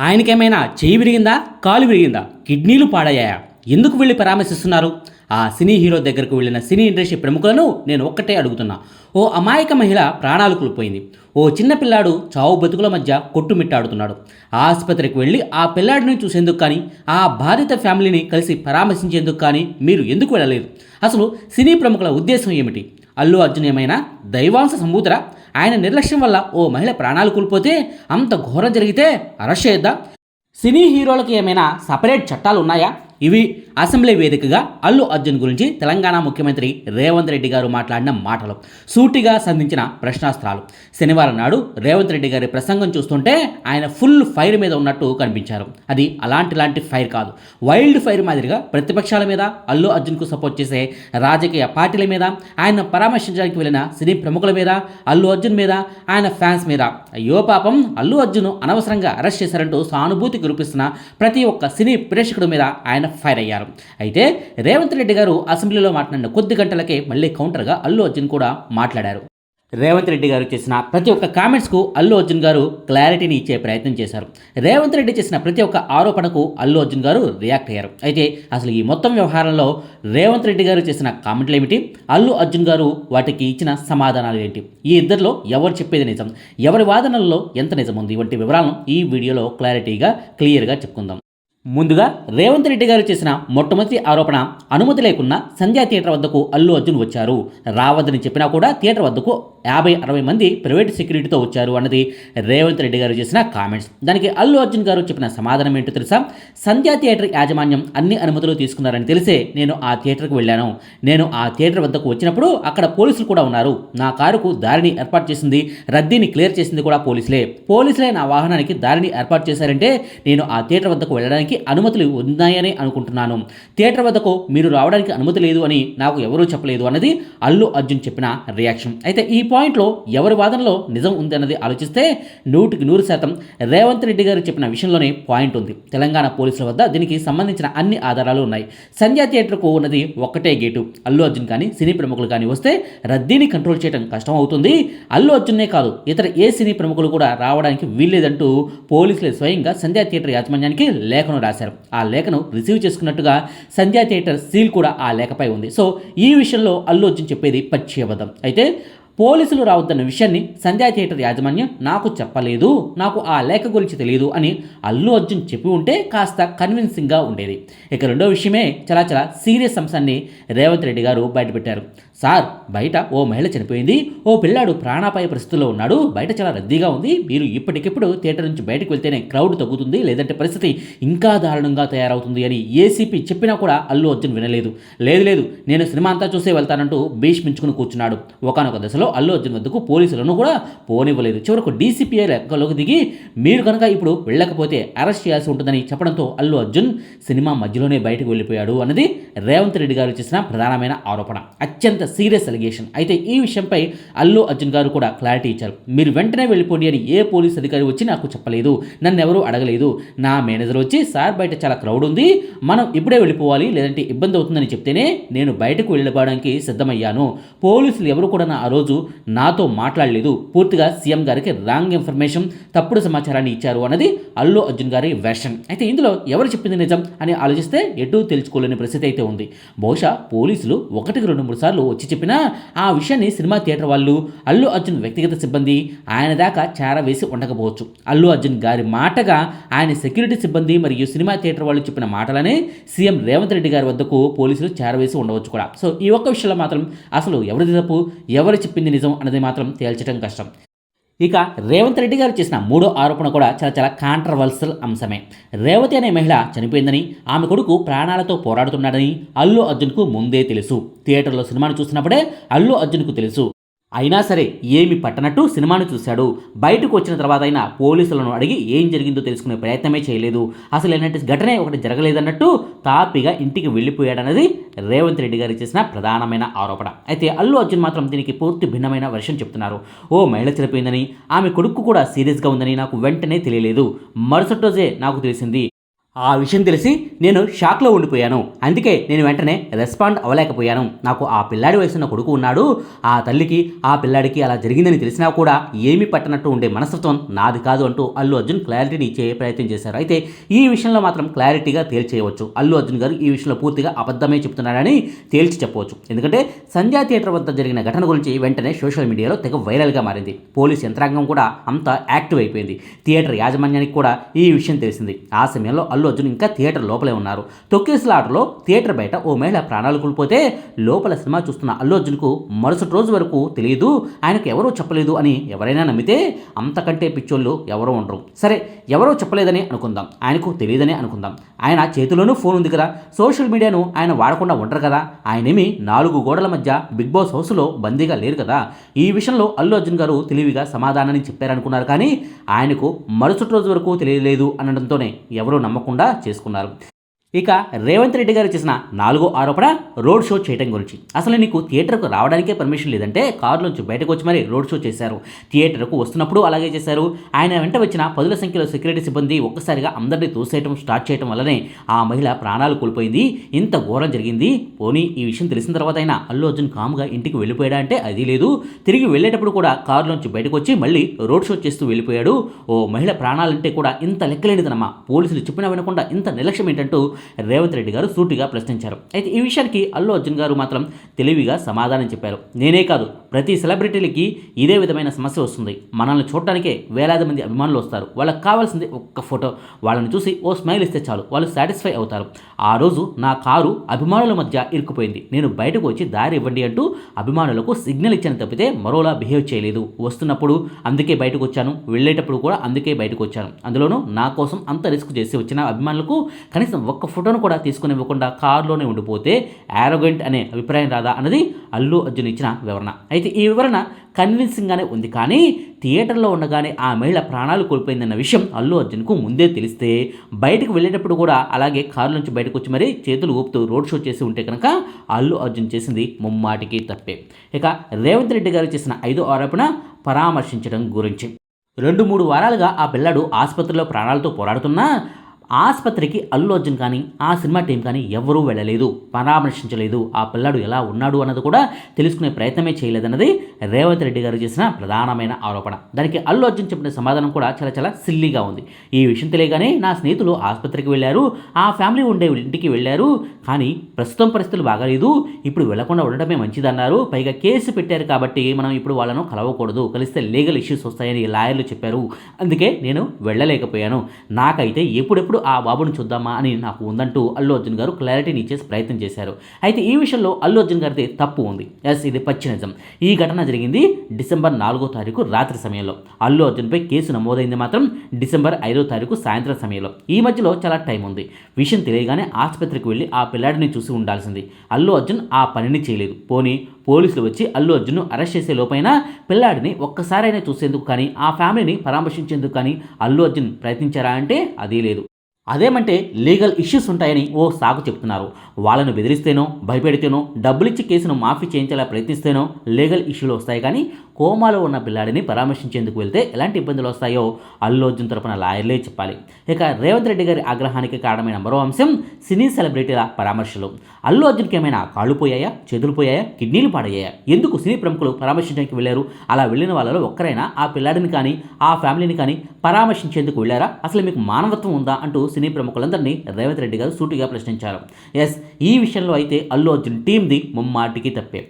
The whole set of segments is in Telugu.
ఆయనకేమైనా చేయి విరిగిందా కాలు విరిగిందా కిడ్నీలు పాడయ్యాయా? ఎందుకు వెళ్ళి పరామర్శిస్తున్నారు? ఆ సినీ హీరో దగ్గరకు వెళ్ళిన సినీ ఇండస్ట్రీ ప్రముఖులను నేను ఒక్కటే అడుగుతున్నా. ఓ అమాయక మహిళ ప్రాణాలు కోల్పోయింది. ఓ చిన్న పిల్లాడు చావు బతుకుల మధ్య కొట్టుమిట్టాడుతున్నాడు. ఆసుపత్రికి వెళ్ళి ఆ పిల్లాడిని చూసేందుకు కానీ ఆ బాధిత ఫ్యామిలీని కలిసి పరామర్శించేందుకు కానీ మీరు ఎందుకు వెళ్ళలేదు? అసలు సినీ ప్రముఖుల ఉద్దేశం ఏమిటి? అల్లు అర్జున్ ఏమైనా దైవాంశ సంబూతరా ఆయన నిర్లక్ష్యం వల్ల ఓ మహిళ ప్రాణాలు కోల్పోతే అంత ఘోరం జరిగితే అరెస్ట్ చేయొద్దా? సినీ హీరోలకు ఏమైనా సపరేట్ చట్టాలు ఉన్నాయా? ఇవి అసెంబ్లీ వేదికగా అల్లు అర్జున్ గురించి తెలంగాణ ముఖ్యమంత్రి రేవంత్ రెడ్డి గారు మాట్లాడిన మాటలు. సూటిగా సంధించిన ప్రశ్నాస్త్రాలు. శనివారం నాడు రేవంత్ రెడ్డి గారి ప్రసంగం చూస్తుంటే ఆయన ఫుల్ ఫైర్ మీద ఉన్నట్టు కనిపించారు. అది అలాంటి లాంటి ఫైర్ కాదు. వైల్డ్ ఫైర్ మాదిరిగా ప్రతిపక్షాల మీద అల్లు అర్జున్కు సపోర్ట్ చేసే రాజకీయ పార్టీల మీద ఆయన పరామర్శించడానికి వెళ్ళిన సినీ ప్రముఖుల మీద అల్లు అర్జున్ మీద ఆయన ఫ్యాన్స్ మీద. అయ్యో పాపం అల్లు అర్జున్ అనవసరంగా అరెస్ట్ చేశారంటూ సానుభూతి కురిపిస్తున్న ప్రతి ఒక్క సినీ ప్రేక్షకుడి మీద ఆయన ఫైర్ అయ్యారు. అయితే రేవంత్ రెడ్డి గారు అసెంబ్లీలో మాట్లాడిన కొద్ది గంటలకే మళ్ళీ కౌంటర్గా అల్లు అర్జున్ కూడా మాట్లాడారు. రేవంత్ రెడ్డి గారు చేసిన ప్రతి ఒక్క కామెంట్స్కు అల్లు అర్జున్ గారు క్లారిటీని ఇచ్చే ప్రయత్నం చేశారు. రేవంత్ రెడ్డి చేసిన ప్రతి ఒక్క ఆరోపణకు అల్లు అర్జున్ గారు రియాక్ట్ అయ్యారు. అయితే అసలు ఈ మొత్తం వ్యవహారంలో రేవంత్ రెడ్డి గారు చేసిన కామెంట్లు ఏమిటి? అల్లు అర్జున్ గారు వాటికి ఇచ్చిన సమాధానాలు ఏంటి? ఈ ఇద్దరిలో ఎవరు చెప్పేది నిజం? ఎవరి వాదనల్లో ఎంత నిజం ఉంది? వంటి వివరాలను ఈ వీడియోలో క్లారిటీగా క్లియర్గా చెప్పుకుందాం. ముందుగా రేవంత్ రెడ్డి గారు చేసిన మొట్టమొదటి ఆరోపణ అనుమతి లేకున్నా సంధ్యా థియేటర్ వద్దకు అల్లు అర్జున్ వచ్చారు. రావద్దని చెప్పినా కూడా థియేటర్ వద్దకు యాభై అరవై మంది ప్రైవేట్ సెక్యూరిటీతో వచ్చారు అన్నది రేవంత్ రెడ్డి గారు చేసిన కామెంట్స్. దానికి అల్లు అర్జున్ గారు చెప్పిన సమాధానం ఏంటో తెలుసా? సంధ్యా థియేటర్ యాజమాన్యం అన్ని అనుమతులు తీసుకున్నారని తెలిసే నేను ఆ థియేటర్కి వెళ్ళాను. నేను ఆ థియేటర్ వద్దకు వచ్చినప్పుడు అక్కడ పోలీసులు కూడా ఉన్నారు. నా కారుకు దారిని ఏర్పాటు చేసింది రద్దీని క్లియర్ చేసింది కూడా పోలీసులే. పోలీసులే నా వాహనానికి దారిని ఏర్పాటు చేశారంటే నేను ఆ థియేటర్ వద్దకు వెళ్ళడానికి అనుమతులు ఉన్నాయని అనుకుంటున్నాను. థియేటర్ వద్దకు మీరు రావడానికి అనుమతి లేదు అని నాకు ఎవరూ చెప్పలేదు అన్నది అల్లు అర్జున్ చెప్పిన రియాక్షన్. అయితే ఈ పాయింట్లో ఎవరి వాదనలో నిజం ఉంది అన్నది ఆలోచిస్తే నూటికి నూరు శాతం రేవంత్ రెడ్డి గారు చెప్పిన విషయంలోనే పాయింట్ ఉంది. తెలంగాణ పోలీసుల వద్ద దీనికి సంబంధించిన అన్ని ఆధారాలు ఉన్నాయి. సంధ్యా థియేటర్కు ఉన్నది ఒక్కటే గేటు. అల్లు అర్జున్ కానీ సినీ ప్రముఖులు కానీ వస్తే రద్దీని కంట్రోల్ చేయడం కష్టం అవుతుంది. అల్లు అర్జున్నే కాదు ఇతర ఏ సినీ ప్రముఖులు కూడా రావడానికి వీల్లేదంటూ పోలీసులే స్వయంగా సంధ్యా థియేటర్ యాజమాన్యానికి లేఖను రాశారు. ఆ లేఖను రిసీవ్ చేసుకున్నట్టుగా సంధ్యా థియేటర్ సీల్ కూడా ఆ లేఖపై ఉంది. సో ఈ విషయంలో అల్లు అర్జున్ చెప్పేది పచ్చి అబద్ధం. అయితే పోలీసులు రావద్దన్న విషయాన్ని సంధ్యా థియేటర్ యాజమాన్యం నాకు చెప్పలేదు నాకు ఆ లేఖ గురించి తెలియదు అని అల్లు అర్జున్ చెప్పి ఉంటే కాస్త కన్విన్సింగ్గా ఉండేది. ఇక రెండో విషయమే చాలా చాలా సీరియస్ అంశాన్ని రేవంత్ రెడ్డి గారు బయటపెట్టారు. సార్ బయట ఓ మహిళ చనిపోయింది. ఓ పిల్లాడు ప్రాణాపాయ పరిస్థితుల్లో ఉన్నాడు. బయట చాలా రద్దీగా ఉంది. మీరు ఇప్పటికిప్పుడు థియేటర్ నుంచి బయటకు వెళ్తేనే క్రౌడ్ తగ్గుతుంది లేదంటే పరిస్థితి ఇంకా దారుణంగా తయారవుతుంది అని ఏసీపీ చెప్పినా కూడా అల్లు అర్జున్ వినలేదు. లేదు లేదు నేను సినిమా అంతా చూసే వెళ్తానంటూ భీష్మించుకుని కూర్చున్నాడు. ఒకనొక దశలో అల్లు అర్జున్ వద్దకు పోలీసులను కూడా పోనివ్వలేదు. చివరకు డీసీపీఐ లెక్కలోకి దిగి మీరు కనుక ఇప్పుడు వెళ్ళకపోతే అరెస్ట్ చేయాల్సి ఉంటుందని చెప్పడంతో అల్లు అర్జున్ సినిమా మధ్యలోనే బయటకు వెళ్ళిపోయాడు అన్నది రేవంత్ రెడ్డి గారు చేసిన ప్రధానమైన ఆరోపణ. అత్యంత సీరియస్ అలిగేషన్. అయితే ఈ విషయంపై అల్లు అర్జున్ గారు కూడా క్లారిటీ ఇచ్చారు. మీరు వెంటనే వెళ్ళిపోండి అని ఏ పోలీస్ అధికారి వచ్చి నాకు చెప్పలేదు నన్ను ఎవరూ అడగలేదు. నా మేనేజర్ వచ్చి సార్ బయట చాలా క్రౌడ్ ఉంది మనం ఇప్పుడే వెళ్ళిపోవాలి లేదంటే ఇబ్బంది అవుతుందని చెప్తేనే నేను బయటకు వెళ్ళిపోవడానికి సిద్ధమయ్యాను. పోలీసులు ఎవరు కూడా నా ఆ రోజు నాతో మాట్లాడలేదు. పూర్తిగా సీఎం గారికి రాంగ్ ఇన్ఫర్మేషన్ తప్పుడు సమాచారాన్ని ఇచ్చారు అన్నది అల్లు అర్జున్ గారి వెర్షన్. అయితే ఇందులో ఎవరు చెప్పింది నిజం అని ఆలోచిస్తే ఎటు తెలుసుకోలేని పరిస్థితి అయితే ఉంది. బహుశా పోలీసులు ఒకటికి రెండు మూడు సార్లు వచ్చి చెప్పినా ఆ విషయాన్ని సినిమా థియేటర్ వాళ్ళు అల్లు అర్జున్ వ్యక్తిగత సిబ్బంది ఆయన దాకా చేరవేసి ఉండకపోవచ్చు. అల్లు అర్జున్ గారి మాటగా ఆయన సెక్యూరిటీ సిబ్బంది మరియు సినిమా థియేటర్ వాళ్ళు చెప్పిన మాటలనే సీఎం రేవంత్ రెడ్డి గారి వద్దకు పోలీసులు చేరవేసి ఉండవచ్చు కూడా. సో ఈ ఒక్క విషయంలో మాత్రం అసలు ఎవరిది తప్పు? ఎవరు చెప్పింది నిజం అన్నది మాత్రం తేల్చడం కష్టం. ఇక రేవంత్ రెడ్డి గారు చేసిన మూడో ఆరోపణ కూడా చాలా చాలా కాంట్రవర్సల్ అంశమే. రేవతి అనే మహిళ చనిపోయిందని ఆమె కొడుకు ప్రాణాలతో పోరాడుతున్నాడని అల్లు అర్జున్కు ముందే తెలుసు. థియేటర్లో సినిమాను చూసినప్పుడే అల్లు అర్జున్కు తెలుసు. అయినా సరే ఏమి పట్టనట్టు సినిమాను చూశాడు. బయటకు వచ్చిన తర్వాత అయినా పోలీసులను అడిగి ఏం జరిగిందో తెలుసుకునే ప్రయత్నమే చేయలేదు. అసలు ఏంటంటే ఘటనే ఒకటి జరగలేదన్నట్టు తాపిగా ఇంటికి వెళ్ళిపోయాడన్నది రేవంత్ రెడ్డి గారు చేసిన ప్రధానమైన ఆరోపణ. అయితే అల్లు అర్జున్ మాత్రం దీనికి పూర్తి భిన్నమైన వర్షం చెప్తున్నారు. ఓ మహిళ చనిపోయిందని ఆమె కొడుకు కూడా సీరియస్గా ఉందని నాకు వెంటనే తెలియలేదు. మరుసటి రోజే నాకు తెలిసింది. ఆ విషయం తెలిసి నేను షాక్లో ఉండిపోయాను. అందుకే నేను వెంటనే రెస్పాండ్ అవ్వలేకపోయాను. నాకు ఆ పిల్లాడి వయసున్న కొడుకు ఉన్నాడు. ఆ తల్లికి ఆ పిల్లాడికి అలా జరిగిందని తెలిసినా కూడా ఏమీ పట్టనట్టు ఉండే మనస్తత్వం నాది కాదు అంటూ అల్లు అర్జున్ క్లారిటీని ఇచ్చే ప్రయత్నం చేశారు. అయితే ఈ విషయంలో మాత్రం క్లారిటీగా తేల్చేయవచ్చు. అల్లు అర్జున్ గారు ఈ విషయంలో పూర్తిగా అబద్ధమే చెప్తున్నాడని తేల్చి చెప్పవచ్చు. ఎందుకంటే సంధ్యా థియేటర్ వద్ద జరిగిన ఘటన గురించి వెంటనే సోషల్ మీడియాలో తెగ వైరల్గా మారింది. పోలీస్ యంత్రాంగం కూడా అంత యాక్టివ్ అయిపోయింది. థియేటర్ యాజమాన్యానికి కూడా ఈ విషయం తెలిసింది. ఆ సమయంలో అల్లు అర్జున్ ఇంకా థియేటర్ లోపలే ఉన్నారు. తొక్కేసలాటలో థియేటర్ బయట ఓ మహిళ ప్రాణాలు కోల్పోతే లోపల సినిమా చూస్తున్న అల్లు అర్జున్కు మరుసటి రోజు వరకు తెలియదు ఆయనకు ఎవరూ చెప్పలేదు అని ఎవరైనా నమ్మితే అంతకంటే పిచ్చోళ్ళు ఎవరో ఉండరు. సరే ఎవరో చెప్పలేదని అనుకుందాం. ఆయనకు తెలియదని అనుకుందాం. ఆయన చేతిలోనూ ఫోన్ ఉంది కదా. సోషల్ మీడియాను ఆయన వాడకుండా ఉండరు కదా. ఆయనేమి నాలుగు గోడల మధ్య బిగ్ బాస్ హౌస్లో బందీగా లేరు కదా. ఈ విషయంలో అల్లు అర్జున్ గారు తెలివిగా సమాధానాన్ని చెప్పారనుకున్నారు కానీ ఆయనకు మరుసటి రోజు వరకు తెలియలేదు అనడంతోనే ఎవరూ నమ్మకుండా చేసుకున్నారు. ఇక రేవంత్ రెడ్డి గారు చేసిన నాలుగో ఆరోపణ రోడ్ షో చేయడం గురించి. అసలు నీకు థియేటర్కు రావడానికే పర్మిషన్ లేదంటే కారులోంచి బయటకు వచ్చి మరీ రోడ్ షో చేశారు. థియేటర్కు వస్తున్నప్పుడు అలాగే చేశారు. ఆయన వెంట వచ్చిన పదుల సంఖ్యలో సెక్యూరిటీ సిబ్బంది ఒక్కసారిగా అందరినీ తోసేయటం స్టార్ట్ చేయడం వల్లనే ఆ మహిళ ప్రాణాలు కోల్పోయింది. ఇంత ఘోరం జరిగింది. పోనీ ఈ విషయం తెలిసిన తర్వాత అయినా అల్లు అర్జున్ కామ్గా ఇంటికి వెళ్ళిపోయాడా అంటే అది లేదు. తిరిగి వెళ్ళేటప్పుడు కూడా కారులోంచి బయటకు వచ్చి మళ్ళీ రోడ్ షో చేస్తూ వెళ్ళిపోయాడు. ఓ మహిళ ప్రాణాలంటే కూడా ఇంత లెక్కలేనిదనమ్మా. పోలీసులు చెప్పినా వినకుండా ఇంత నిర్లక్ష్యం ఏంటంటూ రేవంత్ రెడ్డి గారు సూటిగా ప్రశ్నించారు. అయితే ఈ విషయానికి అల్లు అర్జున్ గారు మాత్రం తెలివిగా సమాధానం చెప్పారు. నేనే కాదు ప్రతి సెలబ్రిటీలకి ఇదే విధమైన సమస్య వస్తుంది. మనల్ని చూడటానికే వేలాది మంది అభిమానులు వస్తారు. వాళ్ళకి కావాల్సింది ఒక్క ఫోటో. వాళ్ళని చూసి ఓ స్మైల్ ఇస్తే చాలు. వాళ్ళు సాటిస్ఫై అవుతారు. ఆ రోజు నా కారు అభిమానుల మధ్య ఇరుక్కుపోయింది. నేను బయటకు వచ్చి దారి ఇవ్వండి అంటూ అభిమానులకు సిగ్నల్ ఇచ్చాను తప్పితే మరోలా బిహేవ్ చేయలేదు. వస్తున్నప్పుడు అందుకే బయటకు వచ్చాను. వెళ్ళేటప్పుడు కూడా అందుకే బయటకు వచ్చాను. అందులోనూ నా కోసం అంత రిస్క్ చేసి వచ్చిన అభిమానులకు కనీసం ఒక్క ఫోటోను కూడా తీసుకుని ఇవ్వకుండా కారులోనే ఉండిపోతే యారోగెంట్ అనే అభిప్రాయం రాదా అన్నది అల్లు అర్జున్ ఇచ్చిన వివరణ. అయితే ఈ వివరణ కన్విన్సింగ్గానే ఉంది. కానీ థియేటర్లో ఉండగానే ఆ మహిళ ప్రాణాలు కోల్పోయిందన్న విషయం అల్లు అర్జున్కు ముందే తెలిస్తే బయటకు వెళ్ళేటప్పుడు కూడా అలాగే కారు నుంచి బయటకు వచ్చి మరీ చేతులు ఊపుతూ రోడ్ షో చేసి ఉంటే కనుక అల్లు అర్జున్ చేసింది ముమ్మాటికి తప్పే. ఇక రేవంత్ రెడ్డి గారు చేసిన ఐదో ఆరోపణ పరామర్శించడం గురించి. రెండు మూడు వారాలుగా ఆ పిల్లాడు ఆసుపత్రిలో ప్రాణాలతో పోరాడుతున్నా ఆసుపత్రికి అల్లు అర్జున్ కానీ ఆ సినిమా టీం కానీ ఎవరూ వెళ్ళలేదు పరామర్శించలేదు. ఆ పిల్లాడు ఎలా ఉన్నాడు అన్నది కూడా తెలుసుకునే ప్రయత్నమే చేయలేదన్నది రేవంత్ రెడ్డి గారు చేసిన ప్రధానమైన ఆరోపణ. దానికి అల్లు అర్జున్ చెప్పిన సమాధానం కూడా చాలా చాలా సిల్లీగా ఉంది. ఈ విషయం తెలియగానే నా స్నేహితులు ఆసుపత్రికి వెళ్ళారు ఆ ఫ్యామిలీ ఉండే ఇంటికి వెళ్ళారు కానీ ప్రస్తుతం పరిస్థితులు బాగాలేదు. ఇప్పుడు వెళ్ళకుండా ఉండడమే మంచిదన్నారు. పైగా కేసు పెట్టారు కాబట్టి మనం ఇప్పుడు వాళ్ళను కలవకూడదు. కలిస్తే లీగల్ ఇష్యూస్ వస్తాయని లాయర్లు చెప్పారు. అందుకే నేను వెళ్ళలేకపోయాను. నాకైతే ఎప్పుడెప్పుడు ఆ బాబుని చూద్దామా అని నాకు ఉందంటూ అల్లు అర్జున్ గారు క్లారిటీని ఇచ్చేసి ప్రయత్నం చేశారు. అయితే ఈ విషయంలో అల్లు అర్జున్ గారిది తప్పు ఉంది. ఎస్ ఇది పచ్చి నిజం. ఈ ఘటన జరిగింది డిసెంబర్ నాలుగో తారీఖు రాత్రి సమయంలో. అల్లు అర్జున్పై కేసు నమోదైంది మాత్రం డిసెంబర్ ఐదో తారీఖు సాయంత్రం సమయంలో. ఈ మధ్యలో చాలా టైం ఉంది. విషయం తెలియగానే ఆసుపత్రికి వెళ్ళి ఆ పిల్లాడిని చూసి ఉండాల్సింది. అల్లు అర్జున్ ఆ పనిని చేయలేదు. పోనీ పోలీసులు వచ్చి అల్లు అర్జున్ను అరెస్ట్ చేసే లోపైన పిల్లాడిని ఒక్కసారైనా చూసేందుకు కానీ ఆ ఫ్యామిలీని పరామర్శించేందుకు కానీ అల్లు అర్జున్ ప్రయత్నించారా అంటే అదీ లేదు. అదేమంటే లీగల్ ఇష్యూస్ ఉంటాయని ఓ సాగు చెప్తున్నారు. వాళ్ళను బెదిరిస్తేనో భయపెడితేనో డబ్బులిచ్చి కేసును మాఫీ చేయించేలా ప్రయత్నిస్తేనో లీగల్ ఇష్యూలు వస్తాయి కానీ కోమాలో ఉన్న పిల్లాడిని పరామర్శించేందుకు వెళ్తే ఎలాంటి ఇబ్బందులు వస్తాయో అల్లు అర్జున్ తరపున లాయర్లే చెప్పాలి. ఇక రేవంత్ రెడ్డి గారి ఆగ్రహానికి కారణమైన మరో అంశం సినీ సెలబ్రిటీల పరామర్శలు. అల్లు అర్జున్కి ఏమైనా కాళ్ళు పోయాయా? చేతులు పోయాయా? కిడ్నీలు పాడయ్యాయా? ఎందుకు సినీ ప్రముఖులు పరామర్శించడానికి వెళ్ళారు? అలా వెళ్ళిన వాళ్ళలో ఒక్కరైనా ఆ పిల్లాడిని కానీ ఆ ఫ్యామిలీని కానీ పరామర్శించేందుకు వెళ్ళారా? అసలు మీకు మానవత్వం ఉందా? అంటూ సినీ ప్రముఖులందరినీ రేవంత్ రెడ్డి గారు సూటిగా ప్రశ్నించారు. ఎస్ ఈ విషయంలో అయితే అల్లు అర్జున్ టీంది ముమ్మాటికి తప్పే.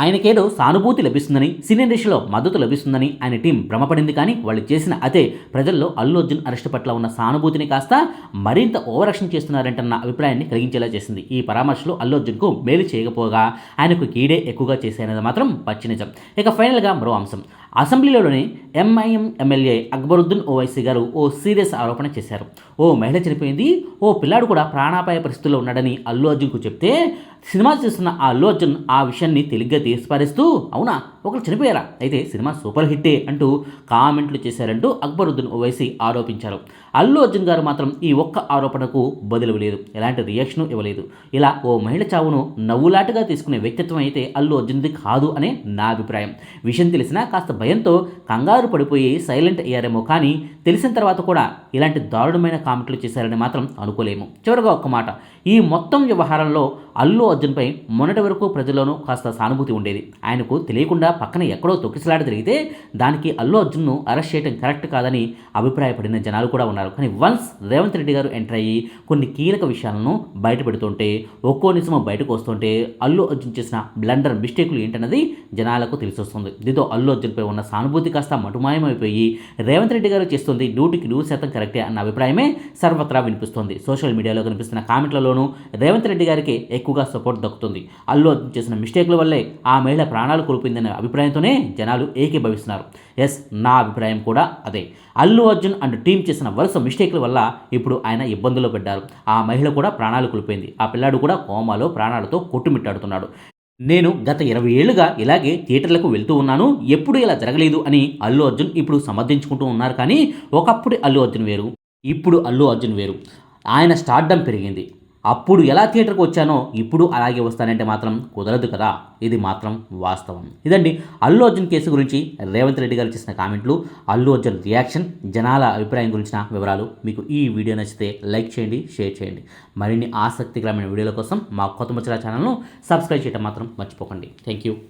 ఆయనకేదో సానుభూతి లభిస్తుందని సినీ ఇండస్ట్రీలో మద్దతు లభిస్తుందని ఆయన టీం భ్రమపడింది కానీ వాళ్ళు చేసిన అదే ప్రజల్లో అల్లు అర్జున్ అరెస్ట్ పట్ల ఉన్న సానుభూతిని కాస్త మరింత ఓవరాక్షన్ చేస్తున్నారంటన్న అభిప్రాయాన్ని కలిగించేలా చేసింది. ఈ పరామర్శలు అల్లు అర్జున్కు మేలు చేయకపోగా ఆయనకు కీడే ఎక్కువగా చేసేది మాత్రం పచ్చి నిజం. ఇక ఫైనల్గా మరో అంశం. అసెంబ్లీలోని ఎంఐఎం ఎమ్మెల్యే అక్బరుద్దీన్ ఓవైసీ గారు ఓ సీరియస్ ఆరోపణ చేశారు. ఓ మహిళ చనిపోయింది. ఓ పిల్లాడు కూడా ప్రాణాపాయ పరిస్థితుల్లో ఉన్నాడని అల్లు అర్జున్కు చెప్తే సినిమా చేస్తున్న ఆ అల్లు అర్జున్ ఆ విషయాన్ని తెలిగ్గా తీసిపారేస్తూ అవునా? ఒకరు చనిపోయారా? అయితే సినిమా సూపర్ హిట్టే అంటూ కామెంట్లు చేశారంటూ అక్బరుద్దీన్ ఓవైసీ ఆరోపించారు. అల్లు అర్జున్ గారు మాత్రం ఈ ఒక్క ఆరోపణకు బదులివ్వలేదు ఎలాంటి రియాక్షన్ ఇవ్వలేదు. ఇలా ఓ మహిళ చావును నవ్వులాటగా తీసుకునే వ్యక్తిత్వం అయితే అల్లు అర్జున్ది కాదు అనే నా అభిప్రాయం. విషయం తెలిసినా కాస్త భయంతో కంగారు పడిపోయి సైలెంట్ అయ్యారేమో కానీ తెలిసిన తర్వాత కూడా ఇలాంటి దారుణమైన కామెంట్లు చేశారని మాత్రం అనుకోలేము. చివరగా ఒక్క మాట. ఈ మొత్తం వ్యవహారంలో అల్లు అర్జున్పై మొన్నటి వరకు ప్రజల్లోనూ కాస్త సానుభూతి ఉండేది. ఆయనకు తెలియకుండా పక్కన ఎక్కడో తొక్కిసలాట జరిగితే దానికి అల్లు అర్జున్ను అరెస్ట్ చేయడం కరెక్ట్ కాదని అభిప్రాయపడిన జనాలు కూడా ఉన్నారు. కానీ వన్స్ రేవంత్ రెడ్డి గారు ఎంటర్ అయ్యి కొన్ని కీలక విషయాలను బయట పెడుతుంటే ఒక్కో నిజము బయటకు వస్తుంటే అల్లు అర్జున్ చేసిన బ్లండర్ మిస్టేక్లు ఏంటన్నది జనాలకు తెలిసొస్తుంది. దీంతో అల్లు అర్జున్పై ఉన్న సానుభూతి కాస్త మటుమాయమైపోయి రేవంత్ రెడ్డి గారు చేస్తుంది డ్యూటీకి నూరు శాతం కరెక్టే అన్న అభిప్రాయమే సర్వత్రా వినిపిస్తుంది. సోషల్ మీడియాలో కనిపిస్తున్న కామెంట్లలోనూ రేవంత్ రెడ్డి గారికి ఎక్కువగా సపోర్ట్ దక్కుతుంది. అల్లు అర్జున్ చేసిన మిస్టేక్ల వల్లే ఆ మహిళ ప్రాణాలు కోల్పోయిందనే అభిప్రాయంతోనే జనాలు ఏకీభవిస్తున్నారు. ఎస్ నా అభిప్రాయం కూడా అదే. అల్లు అర్జున్ అండ్ టీం చేసిన వరుస మిస్టేక్ల వల్ల ఇప్పుడు ఆయన ఇబ్బందుల్లో పడ్డారు. ఆ మహిళ కూడా ప్రాణాలు కోల్పోయింది. ఆ పిల్లాడు కూడా కోమాలో ప్రాణాలతో కొట్టుమిట్టాడుతున్నాడు. నేను గత ఇరవై ఏళ్ళుగా ఇలాగే థియేటర్లకు వెళ్తూ ఉన్నాను. ఎప్పుడు ఇలా జరగలేదు అని అల్లు అర్జున్ ఇప్పుడు సమర్థించుకుంటూ ఉన్నారు కానీ ఒకప్పుడు అల్లు అర్జున్ వేరు ఇప్పుడు అల్లు అర్జున్ వేరు. ఆయన స్టార్డం పెరిగింది. అప్పుడు ఎలా థియేటర్కి వచ్చానో ఇప్పుడు అలాగే వస్తానంటే మాత్రం కుదరదు కదా. ఇది మాత్రం వాస్తవం. ఇదండి అల్లు అర్జున్ కేసు గురించి రేవంత్ రెడ్డి గారు చేసిన కామెంట్లు. అల్లు అర్జున్ రియాక్షన్ జనాల అభిప్రాయం గురించిన వివరాలు మీకు ఈ వీడియో నచ్చితే లైక్ చేయండి షేర్ చేయండి. మరిన్ని ఆసక్తికరమైన వీడియోల కోసం మా కొత్త ముచ్చల ఛానల్ను సబ్స్క్రైబ్ చేయడం మాత్రం మర్చిపోకండి. Thank you